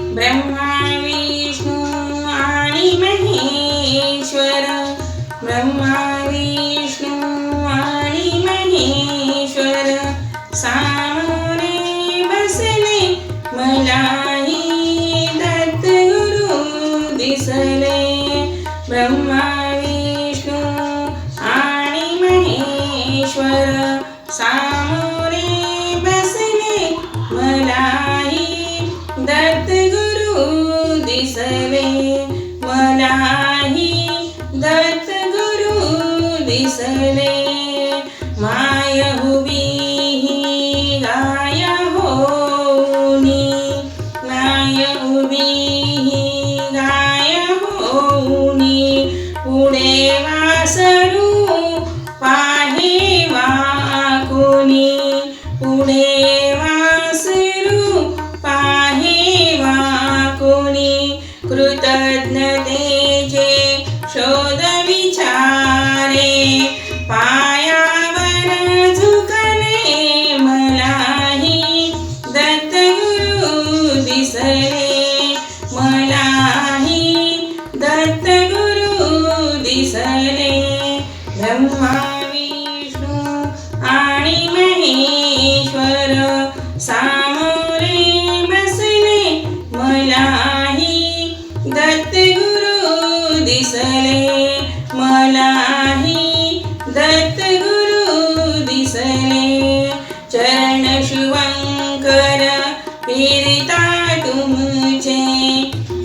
ब्रह्मा विष्णू आणि महेश्वर. ब्रह्मा विष्णू आणि महेश्वर. सामोरे बसले मलाही दत्तगुरु दिसले. ब्रह्मा विष्णू आणि महेश्वर सा दिसले मलाही दत्तगुरु दिसले माय हुबी ही गाय होनी माय उभी ही गाय होनी पुढे वासरू दिसले. मलाही दत्तगुरु दिसले. ब्रह्मा विष्णू आणि महेश्वर सामोरे बसले. मलाही दत्त गुरु दिसले. मलाही दत्त गुरु दिसले. चरण शिवंकर फिरता तुमचे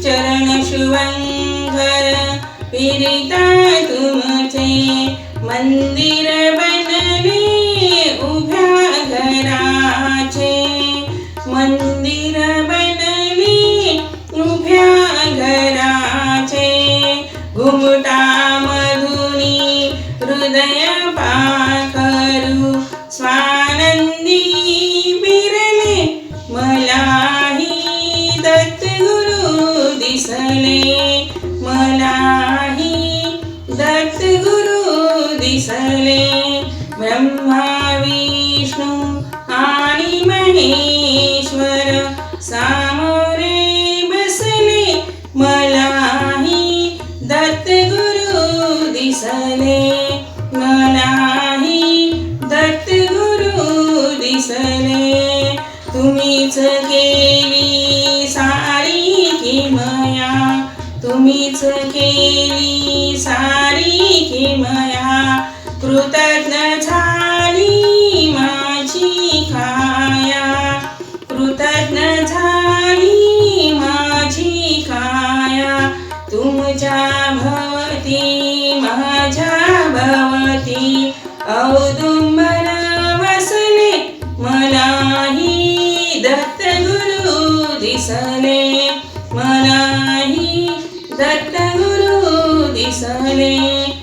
चरण शुभंकर फिरता तुमचे. मंदिर बनले उभ्या घराचे. मंदिर बनले उभ्या घराचे. घुमटा मधुनी हृदय पाखरू दिसले ब्रह्मा विष्णू आणि महेश्वर। सामोरे बसले मलाही दत्तगुरु दिसले। मलाही दत्तगुरु दिसले। तुम्हीच केली सारी किमया तुम्हीच केली सारी किमया कृतज्ञ झाली माझी काया। कृतज्ञ झाली माझी काया। तुमच्या भवती माझ्या भवती। औदुंबर वसले मलाही दत्तगुरु दिसले मलाही दत्तगुरु दिसले